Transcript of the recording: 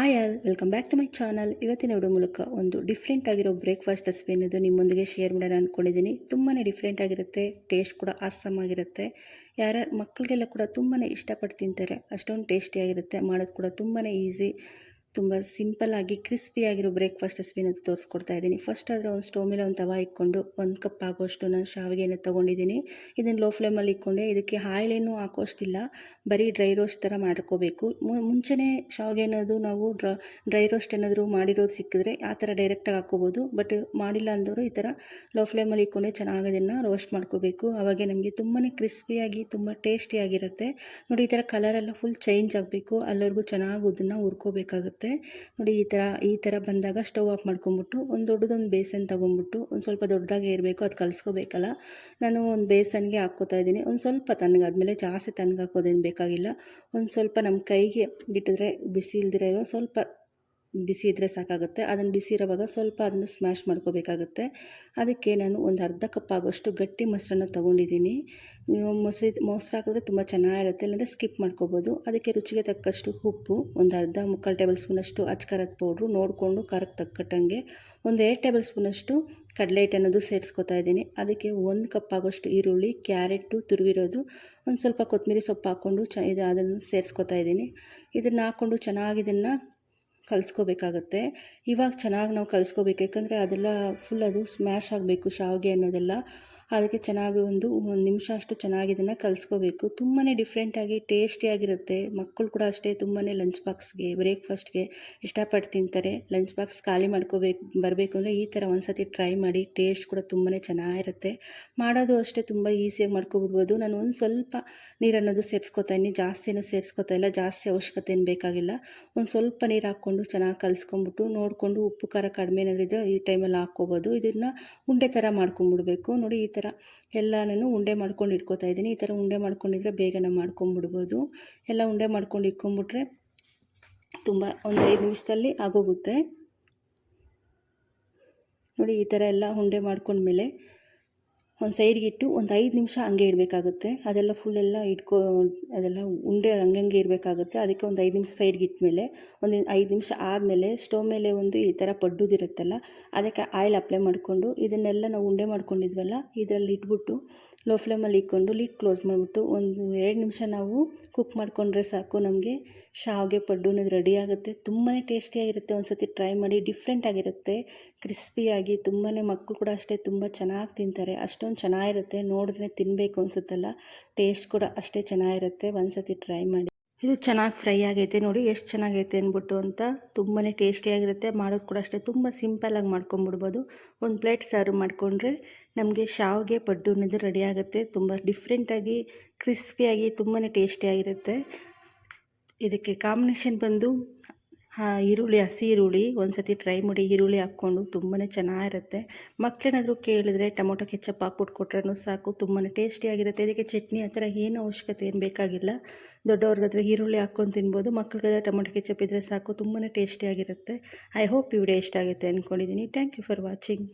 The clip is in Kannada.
Hi all, welcome back to my channel. ಇವತ್ತಿನ ವಿಡಿಯೋ ಮೂಲಕ ಒಂದು ಡಿಫ್ರೆಂಟ್ ಆಗಿರೋ ಬ್ರೇಕ್ಫಾಸ್ಟ್ ರೆಸಿಪಿ ಅನ್ನೋದು ನಿಮ್ಮೊಂದಿಗೆ ಶೇರ್ ಮಾಡೋಣ ಅಂದ್ಕೊಂಡಿದ್ದೀನಿ ತುಂಬಾ ಡಿಫ್ರೆಂಟ್ ಆಗಿರುತ್ತೆ ಟೇಸ್ಟ್ ಕೂಡ ಆಸಮ್ ಆಗಿರುತ್ತೆ. ಯಾರ ಮಕ್ಕಳಿಗೆಲ್ಲ ಕೂಡ ತುಂಬಾ ಇಷ್ಟಪಟ್ಟು ತಿಂತಾರೆ, ಅಷ್ಟೊಂದು ಟೇಸ್ಟಿಯಾಗಿರುತ್ತೆ ಮಾಡೋದು ಕೂಡ ತುಂಬಾ ಈಸಿ ತುಂಬ ಸಿಂಪಲ್ಲಾಗಿ ಕ್ರಿಸ್ಪಿಯಾಗಿರೋ ಬ್ರೇಕ್ಫಾಸ್ಟ್ ರೆಸಿಪಿನ ತೋರಿಸ್ಕೊಡ್ತಾ ಇದ್ದೀನಿ. ಫಸ್ಟ್ ಆದರೆ ಒಂದು ಸ್ಟೋವ್ ಮೇಲೆ ಒಂದು ತವ ಇಟ್ಕೊಂಡು ಒಂದು ಕಪ್ ಆಗೋಷ್ಟು ನಾನು ಶಾವಿಗೆಯನ್ನು ತೊಗೊಂಡಿದ್ದೀನಿ. ಇದನ್ನು ಲೋ ಫ್ಲೇಮಲ್ಲಿ ಇಟ್ಕೊಂಡೆ. ಇದಕ್ಕೆ ಆಯಿಲೇನು ಹಾಕೋಷ್ಟಿಲ್ಲ. ಬರೀ ಡ್ರೈ ರೋಸ್ಟ್ ಥರ ಮಾಡ್ಕೋಬೇಕು. ಮುಂಚೆನೇ ಶಾವಿಗೆ ಅನ್ನೋದು ನಾವು ಡ್ರ ರೋಸ್ಟ್ ಏನಾದರೂ ಮಾಡಿರೋದು ಸಿಕ್ಕಿದ್ರೆ ಆ ಥರ ಡೈರೆಕ್ಟಾಗಿ ಹಾಕ್ಕೋಬೋದು. ಬಟ್ ಮಾಡಿಲ್ಲ ಅಂದವರು ಈ ಥರ ಲೋ ಫ್ಲೇಮಲ್ಲಿ ಇಟ್ಕೊಂಡೆ ಚೆನ್ನಾಗಿ ಅದನ್ನು ರೋಸ್ಟ್ ಮಾಡ್ಕೋಬೇಕು. ಅವಾಗೆ ನಮಗೆ ತುಂಬಾ ಕ್ರಿಸ್ಪಿಯಾಗಿ ತುಂಬ ಟೇಸ್ಟಿಯಾಗಿರುತ್ತೆ ನೋಡಿ ಈ ಥರ ಕಲರೆಲ್ಲ ಫುಲ್ ಚೇಂಜ್ ಆಗಬೇಕು. ಅಲ್ಲವರೆಗೂ ಚೆನ್ನಾಗಿ ಅದನ್ನು ಹುರ್ಕೋಬೇಕಾಗುತ್ತೆ. ನೋಡಿ, ಈ ಥರ ಈ ಥರ ಬಂದಾಗ ಸ್ಟವ್ ಆಫ್ ಮಾಡ್ಕೊಂಬಿಟ್ಟು ಒಂದು ದೊಡ್ಡದೊಂದು ಬೇಸನ್ ತೊಗೊಂಬಿಟ್ಟು ಒಂದು ಸ್ವಲ್ಪ ದೊಡ್ಡದಾಗಿ ಇರಬೇಕು, ಅದು ಕಲಿಸ್ಕೋಬೇಕಲ್ಲ. ನಾನು ಒಂದು ಬೇಸನ್ಗೆ ಹಾಕ್ಕೋತಾ ಇದ್ದೀನಿ. ಒಂದು ಸ್ವಲ್ಪ ತಣ್ಣಗಾದ್ಮೇಲೆ ಜಾಸ್ತಿ ತಣ್ಣಗಾಕೋದೇನು ಬೇಕಾಗಿಲ್ಲ. ಒಂದು ಸ್ವಲ್ಪ ನಮ್ಮ ಕೈಗೆ ಇಟ್ಟಿದ್ರೆ ಬಿಸಿ ಇಲ್ದಿರೋ ಸ್ವಲ್ಪ ಬಿಸಿ ಇದ್ದರೆ ಸಾಕಾಗುತ್ತೆ. ಅದನ್ನು ಬಿಸಿ ಇರೋವಾಗ ಸ್ವಲ್ಪ ಅದನ್ನು ಸ್ಮ್ಯಾಶ್ ಮಾಡ್ಕೋಬೇಕಾಗುತ್ತೆ. ಅದಕ್ಕೆ ನಾನು ಒಂದು ಅರ್ಧ ಕಪ್ ಆಗೋಷ್ಟು ಗಟ್ಟಿ ಮೊಸರನ್ನು ತೊಗೊಂಡಿದ್ದೀನಿ. ಮೊಸರು ಮೊಸರು ಹಾಕಿದ್ರೆ ತುಂಬ ಚೆನ್ನಾಗಿರುತ್ತೆ. ಇಲ್ಲಾಂದರೆ ಸ್ಕಿಪ್ ಮಾಡ್ಕೋಬೋದು. ಅದಕ್ಕೆ ರುಚಿಗೆ ತಕ್ಕಷ್ಟು ಉಪ್ಪು, ಒಂದು ಅರ್ಧ ಮುಕ್ಕಾಲು ಟೇಬಲ್ ಸ್ಪೂನಷ್ಟು ಅಚ್ಕಾರದ ಪೌಡ್ರು ನೋಡಿಕೊಂಡು ಖಾರಕ್ಕೆ ತಕ್ಕಟ್ಟಂಗೆ ಒಂದು ಎರಡು ಟೇಬಲ್ ಸ್ಪೂನಷ್ಟು ಕಡಲೆ ಹಿಟ್ಟು ಅನ್ನೋದು ಸೇರಿಸ್ಕೊತಾ ಇದ್ದೀನಿ. ಅದಕ್ಕೆ ಒಂದು ಕಪ್ ಆಗೋಷ್ಟು ಈರುಳ್ಳಿ ಕ್ಯಾರೆಟು ತುರುವಿರೋದು, ಒಂದು ಸ್ವಲ್ಪ ಕೊತ್ತಂಬರಿ ಸೊಪ್ಪು ಹಾಕ್ಕೊಂಡು ಚ ಇದು ಅದನ್ನು ಸೇರಿಸ್ಕೊತಾ ಇದ್ದೀನಿ. ಇದನ್ನು ಹಾಕ್ಕೊಂಡು ಚೆನ್ನಾಗಿ ಇದನ್ನು ಕಲಿಸ್ಕೋಬೇಕಾಗತ್ತೆ. ಇವಾಗ ಚೆನ್ನಾಗಿ ನಾವು ಕಲಿಸ್ಕೋಬೇಕು. ಯಾಕಂದರೆ ಅದೆಲ್ಲ ಫುಲ್ ಅದು ಸ್ಮ್ಯಾಶ್ ಆಗಬೇಕು ಶಾವಿಗೆ ಅನ್ನೋದೆಲ್ಲ. ಅದಕ್ಕೆ ಚೆನ್ನಾಗಿ ಒಂದು ಒಂದು ನಿಮಿಷ ಅಷ್ಟು ಚೆನ್ನಾಗಿ ಇದನ್ನು ಕಲಿಸ್ಕೋಬೇಕು. ತುಂಬಾ ಡಿಫ್ರೆಂಟಾಗಿ ಟೇಸ್ಟಿಯಾಗಿರುತ್ತೆ ಮಕ್ಕಳು ಕೂಡ ಅಷ್ಟೇ ತುಂಬಾ ಲಂಚ್ ಬಾಕ್ಸ್ಗೆ ಬ್ರೇಕ್ಫಾಸ್ಟ್ಗೆ ಇಷ್ಟಪಟ್ಟು ತಿಂತಾರೆ. ಲಂಚ್ ಬಾಕ್ಸ್ ಖಾಲಿ ಮಾಡ್ಕೋಬೇಕು, ಬರಬೇಕು ಅಂದರೆ ಈ ಥರ ಒಂದು ಸತಿ ಟ್ರೈ ಮಾಡಿ ಟೇಸ್ಟ್ ಕೂಡ ತುಂಬಾ ಚೆನ್ನಾಗಿರುತ್ತೆ. ಮಾಡೋದು ಅಷ್ಟೇ ತುಂಬ ಈಸಿಯಾಗಿ ಮಾಡ್ಕೊಬಿಡ್ಬೋದು. ನಾನು ಒಂದು ಸ್ವಲ್ಪ ನೀರನ್ನೋದು ಸೇರಿಸ್ಕೊತಾ ಇದ್ದೀನಿ. ಜಾಸ್ತಿನೂ ಸೇರಿಸ್ಕೊತಾ ಇಲ್ಲ. ಜಾಸ್ತಿ ಅವಶ್ಯಕತೆ ಏನು ಬೇಕಾಗಿಲ್ಲ. ಒಂದು ಸ್ವಲ್ಪ ನೀರು ಹಾಕ್ಕೊಂಡು ಚೆನ್ನಾಗಿ ಕಲಿಸ್ಕೊಂಬಿಟ್ಟು ನೋಡಿಕೊಂಡು ಉಪ್ಪು ಖಾರ ಕಡಿಮೆ ಏನಾದರೂ ಇದೆ ಈ ಟೈಮಲ್ಲಿ ಹಾಕ್ಕೋಬೋದು. ಇದನ್ನು ಉಂಡೆ ಥರ ಮಾಡ್ಕೊಂಬಿಡ್ಬೇಕು ನೋಡಿ ಈ ಥರ ಥರ ನಾನು ಉಂಡೆ ಮಾಡ್ಕೊಂಡು ಇಟ್ಕೋತಾ ಇದ್ದೀನಿ. ಈ ಥರ ಉಂಡೆ ಮಾಡ್ಕೊಂಡಿದ್ರೆ ಬೇಗನೆ ಮಾಡ್ಕೊಂಬಿಡ್ಬೋದು. ಎಲ್ಲ ಉಂಡೆ ಮಾಡ್ಕೊಂಡು ಇಟ್ಕೊಂಬಿಟ್ರೆ ತುಂಬ ಒಂದು ಐದು ನಿಮಿಷದಲ್ಲಿ ಆಗೋಗುತ್ತೆ. ನೋಡಿ ಈ ಥರ ಎಲ್ಲ ಉಂಡೆ ಮಾಡ್ಕೊಂಡ್ಮೇಲೆ ಒಂದು ಸೈಡ್ಗೆ ಇಟ್ಟು ಒಂದು ಐದು ನಿಮಿಷ ಹಂಗೆ ಇಡಬೇಕಾಗುತ್ತೆ. ಅದೆಲ್ಲ ಫುಲ್ ಎಲ್ಲ ಇಟ್ಕೊ, ಅದೆಲ್ಲ ಉಂಡೆ ಹಂಗಂಗೆ ಇರಬೇಕಾಗುತ್ತೆ. ಅದಕ್ಕೆ ಒಂದು ಐದು ನಿಮಿಷ ಸೈಡ್ಗೆ ಇಟ್ಮೇಲೆ, ಒಂದು ಐದು ನಿಮಿಷ ಆದಮೇಲೆ ಸ್ಟವ್ ಮೇಲೆ ಒಂದು ಈ ಥರ ಪಡ್ಡುದಿರುತ್ತಲ್ಲ ಅದಕ್ಕೆ ಆಯಿಲ್ ಅಪ್ಲೈ ಮಾಡಿಕೊಂಡು ಇದನ್ನೆಲ್ಲ ನಾವು ಉಂಡೆ ಮಾಡ್ಕೊಂಡಿದ್ವಲ್ಲ, ಇದರಲ್ಲಿ ಇಟ್ಬಿಟ್ಟು ಲೋ ಫ್ಲೇಮಲ್ಲಿ ಇಕ್ಕೊಂಡು ಲಿಡ್ ಕ್ಲೋಸ್ ಮಾಡಿಬಿಟ್ಟು ಒಂದು ಎರಡು ನಿಮಿಷ ನಾವು ಕುಕ್ ಮಾಡಿಕೊಂಡ್ರೆ ಸಾಕು ನಮಗೆ. ಶಾವಿಗೆ ಪಡ್ಡು ರೆಡಿ ಆಗುತ್ತೆ. ತುಂಬಾ ಟೇಸ್ಟಿಯಾಗಿರುತ್ತೆ ಒಂದು ಸತಿ ಟ್ರೈ ಮಾಡಿ ಡಿಫ್ರೆಂಟ್ ಆಗಿರುತ್ತೆ. ಕ್ರಿಸ್ಪಿಯಾಗಿ ತುಂಬಾ ಮಕ್ಕಳು ಕೂಡ ಅಷ್ಟೇ ತುಂಬ ಚೆನ್ನಾಗಿ ತಿಂತಾರೆ. ಅಷ್ಟೊಂದು ಚೆನ್ನಾಗಿರುತ್ತೆ, ನೋಡಿದ್ರೆ ತಿನ್ನಬೇಕು ಅನಿಸುತ್ತಲ್ಲ ಟೇಸ್ಟ್ ಕೂಡ ಅಷ್ಟೇ ಚೆನ್ನಾಗಿರುತ್ತೆ ಒಂದು ಸತಿ ಟ್ರೈ ಮಾಡಿ. ಇದು ಚೆನ್ನಾಗಿ ಫ್ರೈ ಆಗೈತೆ ನೋಡಿ, ಎಷ್ಟು ಚೆನ್ನಾಗೈತೆ ಅಂದ್ಬಿಟ್ಟು ಅಂತ ತುಂಬಾ ಟೇಸ್ಟಿಯಾಗಿರುತ್ತೆ ಮಾಡೋದು ಕೂಡ ಅಷ್ಟೇ, ತುಂಬ ಸಿಂಪಲ್ಲಾಗಿ ಮಾಡ್ಕೊಂಬಿಡ್ಬೋದು ಒಂದು ಪ್ಲೇಟ್ ಸರ್ವ್ ಮಾಡಿಕೊಂಡ್ರೆ ನಮಗೆ ಶಾವಿಗೆ ಪಡ್ಡು ಅನ್ನೋದು ರೆಡಿ ಆಗುತ್ತೆ, ತುಂಬ ಡಿಫ್ರೆಂಟಾಗಿ ಕ್ರಿಸ್ಪಿಯಾಗಿ ತುಂಬಾ ಟೇಸ್ಟಿಯಾಗಿರುತ್ತೆ ಇದಕ್ಕೆ ಕಾಂಬಿನೇಷನ್ ಬಂದು ಈರುಳ್ಳಿ, ಹಸಿ ಈರುಳ್ಳಿ ಒಂದು ಸತಿ ಟ್ರೈ ಮಾಡಿ ಈರುಳ್ಳಿ ಹಾಕ್ಕೊಂಡು ತುಂಬಾ ಚೆನ್ನಾಗಿರುತ್ತೆ. ಮಕ್ಕಳೇನಾದರೂ ಕೇಳಿದ್ರೆ ಟೊಮೊಟೊ ಕೆಚ್ಚಪ್ ಹಾಕ್ಬಿಟ್ಟು ಕೊಟ್ರೂ ಸಾಕು ತುಂಬಾ ಟೇಸ್ಟಿಯಾಗಿರುತ್ತೆ ಇದಕ್ಕೆ ಚಟ್ನಿ ಆ ಥರ ಏನು ಅವಶ್ಯಕತೆ ಏನು ಬೇಕಾಗಿಲ್ಲ. ದೊಡ್ಡವ್ರಿಗಾದ್ರೆ ಈರುಳ್ಳಿ ಹಾಕ್ಕೊಂಡು ತಿನ್ಬೋದು ಮಕ್ಕಳಿಗೆಲ್ಲ ಟೊಮೊಟೊ ಕೆಚ್ಚಪ್ ಇದ್ದರೆ ಸಾಕು ತುಂಬಾ ಟೇಸ್ಟಿಯಾಗಿರುತ್ತೆ ಐ ಹೋಪ್ ಈ ವಿಡಿಯೋ ಇಷ್ಟ ಆಗುತ್ತೆ ಅಂದ್ಕೊಂಡಿದ್ದೀನಿ ಥ್ಯಾಂಕ್ ಯು ಫಾರ್ ವಾಚಿಂಗ್